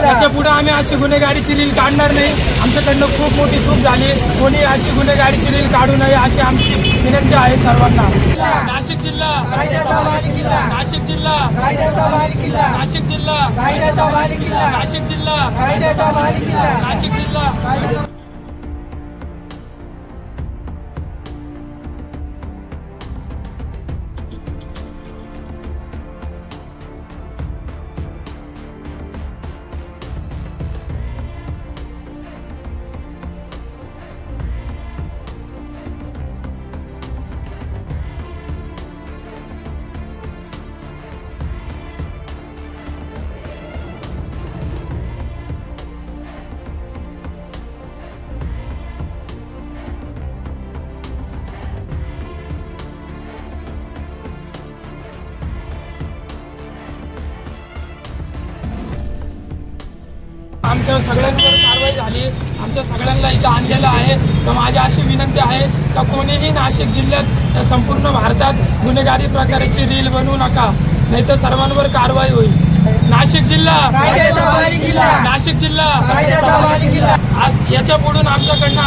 त्याच्या पुढे आम्ही अशी गुन्हेगारीची लील काढणार नाही. आमच्याकडनं खूप मोठी चूक झाली. कोणी अशी गुन्हेगारीची लील काढू नये अशी आमची विनंती आहे सर्वांना. नाशिक जिल्हा. नाशिक जिल्हा. नाशिक जिल्हा. नाशिक जिल्हा. नाशिक जिल्हा. आमच्या सगळ्यांवर कारवाई झाली. आमच्या सगळ्यांना इथं आणलेलं आहे. तर माझी अशी विनंती आहे का कोणीही नाशिक जिल्ह्यात संपूर्ण भारतात गुन्हेगारी प्रकाराची रील बनवू नका. नाहीतर सर्वांवर कारवाई होईल. नाशिक जिल्हा. नाशिक जिल्हा. आज याच्या पुढून आमच्याकडनं